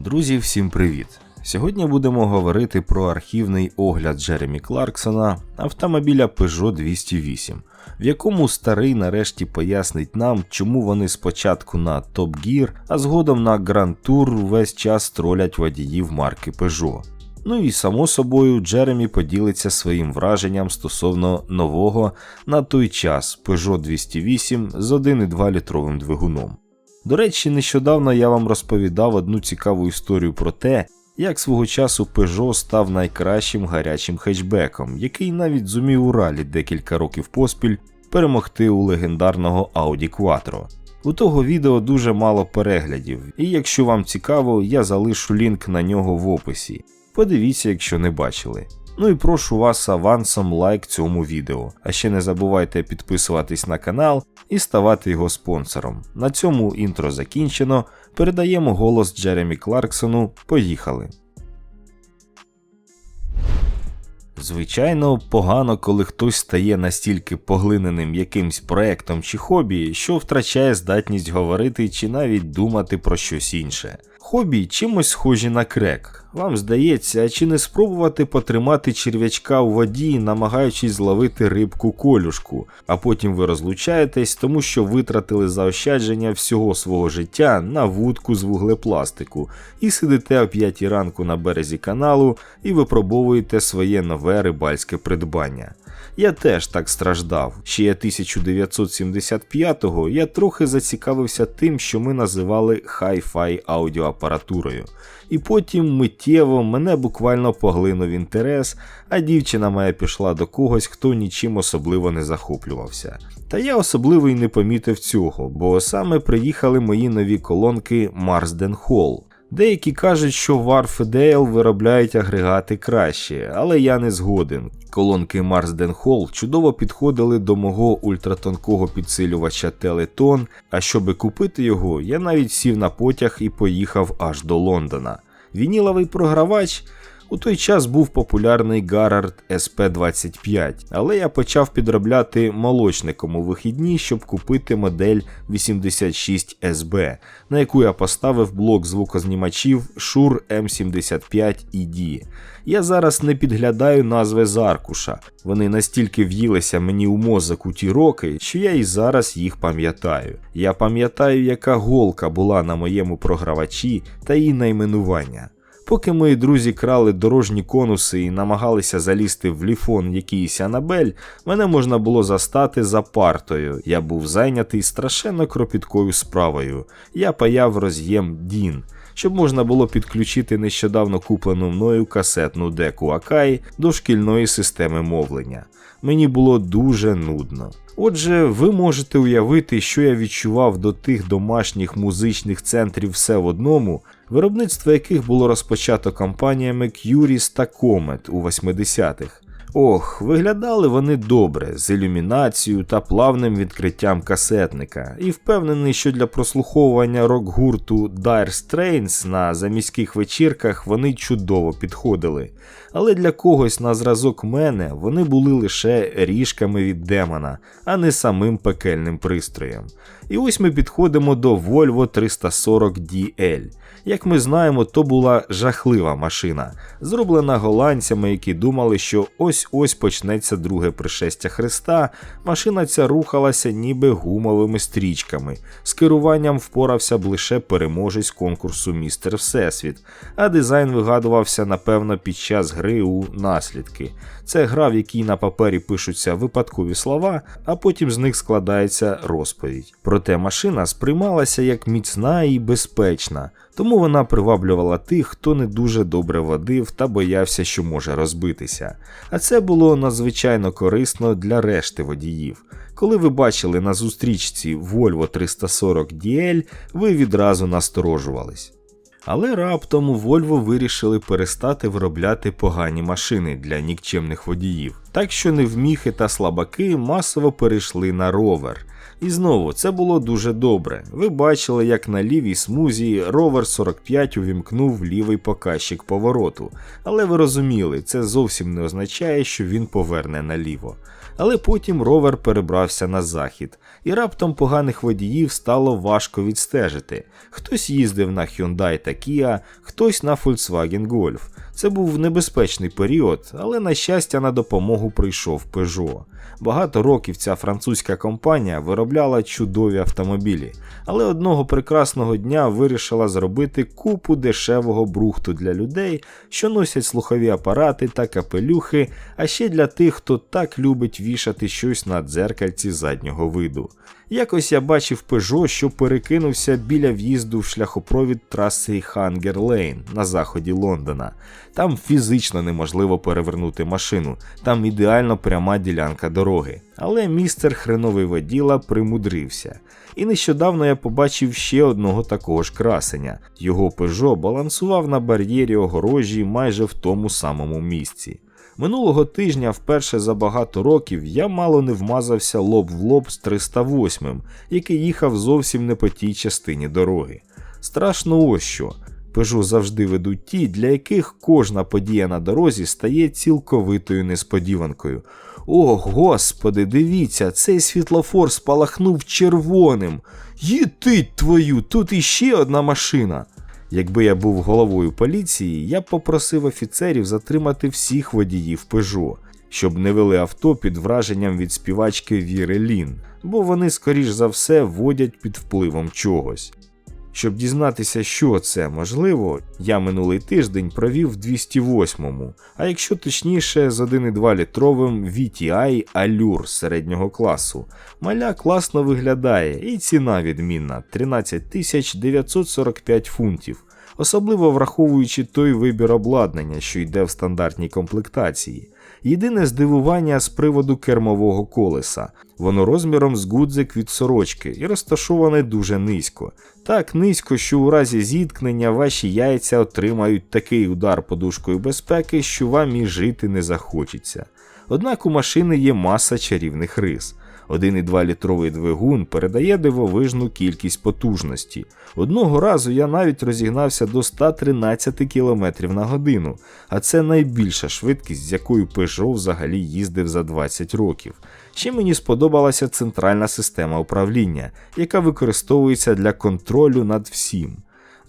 Друзі, всім привіт! Сьогодні будемо говорити про архівний огляд Джеремі Кларксона автомобіля Peugeot 208, в якому старий нарешті пояснить нам, чому вони спочатку на Top Gear, а згодом на Grand Tour весь час тролять водіїв марки Peugeot. Ну і само собою Джеремі поділиться своїм враженням стосовно нового на той час Peugeot 208 з 1,2 літровим двигуном. До речі, нещодавно я вам розповідав одну цікаву історію про те, як свого часу Peugeot став найкращим гарячим хетчбеком, який навіть зумів у ралі декілька років поспіль перемогти у легендарного Audi Quattro. У того відео дуже мало переглядів, і якщо вам цікаво, я залишу лінк на нього в описі. Подивіться, якщо не бачили. Ну і прошу вас авансом лайк цьому відео. А ще не забувайте підписуватись на канал і ставати його спонсором. На цьому інтро закінчено. Передаємо голос Джеремі Кларксону. Поїхали. Звичайно, погано, коли хтось стає настільки поглиненим якимсь проектом чи хобі, що втрачає здатність говорити чи навіть думати про щось інше. Хобі чимось схожі на крек. Вам здається, а чи не спробувати потримати черв'ячка у воді, намагаючись зловити рибку колюшку, а потім ви розлучаєтесь, тому що витратили заощадження всього свого життя на вудку з вуглепластику, і сидите о 5 ранку на березі каналу і випробовуєте своє нове рибальське придбання. Я теж так страждав. Ще 1975-го я трохи зацікавився тим, що ми називали хай-фай аудіоапаратурою. І потім миттєво мене буквально поглинув інтерес, а дівчина моя пішла до когось, хто нічим особливо не захоплювався. Та я особливо й не помітив цього, бо саме приїхали мої нові колонки Marsden Hall. Деякі кажуть, що Warf і виробляють агрегати краще, але я не згоден. Колонки Marsden Hall чудово підходили до мого ультратонкого підсилювача Телетон, а щоби купити його, я навіть сів на потяг і поїхав аж до Лондона. Вініловий програвач у той час був популярний Garrard SP25, але я почав підробляти молочником у вихідні, щоб купити модель 86SB, на яку я поставив блок звукознімачів Shure M75ED. Я зараз не підглядаю назви з аркуша, вони настільки в'їлися мені у мозок у ті роки, що я і зараз їх пам'ятаю. Я пам'ятаю, яка голка була на моєму програвачі та її найменування. Поки мої друзі крали дорожні конуси і намагалися залізти в ліфон якийсь Анабель, мене можна було застати за партою. Я був зайнятий страшенно кропіткою справою. Я паяв роз'єм Дін, щоб можна було підключити нещодавно куплену мною касетну деку Акай до шкільної системи мовлення. Мені було дуже нудно. Отже, ви можете уявити, що я відчував до тих домашніх музичних центрів все в одному, виробництво яких було розпочато компаніями Curis та Comet у 80-х. Ох, виглядали вони добре, з ілюмінацією та плавним відкриттям касетника, і впевнений, що для прослуховування рок-гурту Dire Straits на заміських вечірках вони чудово підходили. Але для когось на зразок мене вони були лише ріжками від демона, а не самим пекельним пристроєм. І ось ми підходимо до Volvo 340 DL. Як ми знаємо, то була жахлива машина, зроблена голландцями, які думали, що ось-ось почнеться друге пришестя Христа. Машина ця рухалася ніби гумовими стрічками. З керуванням впорався б лише переможець конкурсу Містер Всесвіт, а дизайн вигадувався, напевно, під час гри у наслідки. Це гра, в якій на папері пишуться випадкові слова, а потім з них складається розповідь. Проте машина сприймалася як міцна і безпечна, тому вона приваблювала тих, хто не дуже добре водив та боявся, що може розбитися. А це було надзвичайно корисно для решти водіїв. Коли ви бачили на зустрічці Volvo 340 DL, ви відразу насторожувались. Але раптом у Volvo вирішили перестати виробляти погані машини для нікчемних водіїв, так що невміхи та слабаки масово перейшли на ровер. І знову це було дуже добре. Ви бачили, як на лівій смузі ровер 45 увімкнув лівий показчик повороту, але ви розуміли, це зовсім не означає, що він поверне наліво. Але потім ровер перебрався на захід, і раптом поганих водіїв стало важко відстежити. Хтось їздив на Hyundai та Kia, хтось на Volkswagen Golf. Це був небезпечний період, але на щастя на допомогу прийшов Peugeot. Багато років ця французька компанія виробляла чудові автомобілі, але одного прекрасного дня вирішила зробити купу дешевого брухту для людей, що носять слухові апарати та капелюхи, а ще для тих, хто так любить вішати щось на дзеркальці заднього виду. Якось я бачив Peugeot, що перекинувся біля в'їзду в шляхопровід траси Хангер Лейн на заході Лондона. Там фізично неможливо перевернути машину, там ідеально пряма ділянка дороги. Але містер хреновий воділа примудрився. І нещодавно я побачив ще одного такого ж красення. Його Peugeot балансував на бар'єрі огорожі майже в тому самому місці. Минулого тижня, вперше за багато років, я мало не вмазався лоб в лоб з 308, який їхав зовсім не по тій частині дороги. Страшно ось що. Пежу завжди ведуть ті, для яких кожна подія на дорозі стає цілковитою несподіванкою. О, господи, дивіться, цей світлофор спалахнув червоним. Їтить твою, тут іще одна машина. Якби я був головою поліції, я б попросив офіцерів затримати всіх водіїв Пежо, щоб не вели авто під враженням від співачки Віри Лін, бо вони, скоріш за все, водять під впливом чогось. Щоб дізнатися, що це можливо, я минулий тиждень провів в 208-му, а якщо точніше, з 1,2 літровим VTI Allure середнього класу. Маля класно виглядає і ціна відмінна 13 945 фунтів, особливо враховуючи той вибір обладнання, що йде в стандартній комплектації. Єдине здивування з приводу кермового колеса. Воно розміром з гудзик від сорочки і розташоване дуже низько. Так низько, що у разі зіткнення ваші яйця отримають такий удар подушкою безпеки, що вам і жити не захочеться. Однак у машини є маса чарівних рис. 1,2 літровий двигун передає дивовижну кількість потужності. Одного разу я навіть розігнався до 113 км на годину, а це найбільша швидкість, з якою Peugeot взагалі їздив за 20 років. Ще мені сподобалася центральна система управління, яка використовується для контролю над всім.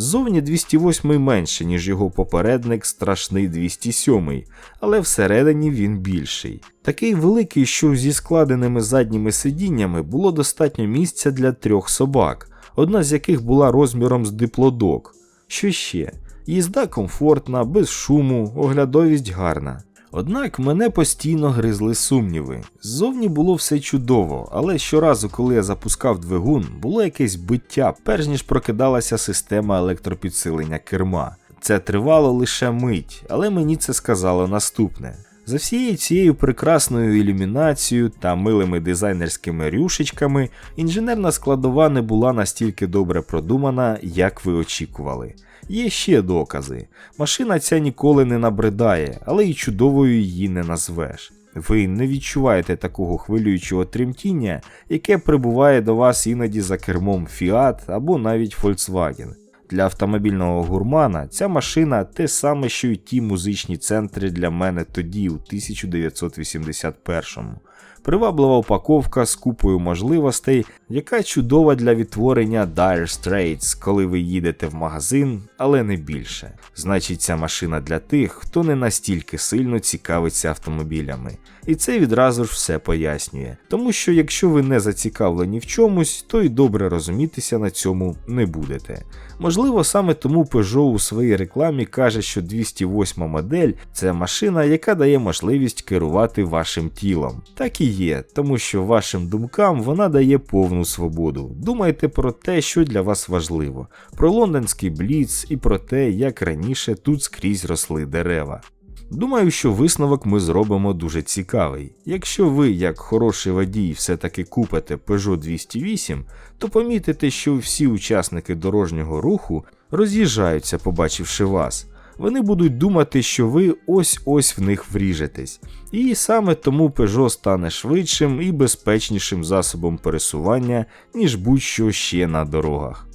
Ззовні 208 менше, ніж його попередник страшний 207, але всередині він більший. Такий великий, що зі складеними задніми сидіннями було достатньо місця для трьох собак, одна з яких була розміром з диплодок. Що ще? Їзда комфортна, без шуму, оглядовість гарна. Однак мене постійно гризли сумніви. Ззовні було все чудово, але щоразу, коли я запускав двигун, було якесь биття, перш ніж прокидалася система електропідсилення керма. Це тривало лише мить, але мені це сказало наступне. За всією цією прекрасною ілюмінацією та милими дизайнерськими рюшечками, інженерна складова не була настільки добре продумана, як ви очікували. Є ще докази. Машина ця ніколи не набридає, але й чудовою її не назвеш. Ви не відчуваєте такого хвилюючого тремтіння, яке прибуває до вас іноді за кермом Fiat або навіть Volkswagen. Для автомобільного гурмана ця машина те саме, що й ті музичні центри для мене тоді, у 1981-му. Приваблива упаковка з купою можливостей, яка чудова для відтворення Dire Straits, коли ви їдете в магазин, але не більше. Значить, ця машина для тих, хто не настільки сильно цікавиться автомобілями. І це відразу ж все пояснює. Тому що якщо ви не зацікавлені в чомусь, то й добре розумітися на цьому не будете. Можливо, саме тому Peugeot у своїй рекламі каже, що 208 модель це машина, яка дає можливість керувати вашим тілом. Так і є, тому що вашим думкам вона дає повну свободу. Думайте про те, що для вас важливо, про лондонський бліц і про те, як раніше тут скрізь росли дерева. Думаю, що висновок ми зробимо дуже цікавий. Якщо ви, як хороший водій, все-таки купите Peugeot 208, то помітите, що всі учасники дорожнього руху роз'їжджаються, побачивши вас. Вони будуть думати, що ви ось-ось в них вріжетесь. І саме тому Peugeot стане швидшим і безпечнішим засобом пересування, ніж будь-що ще на дорогах.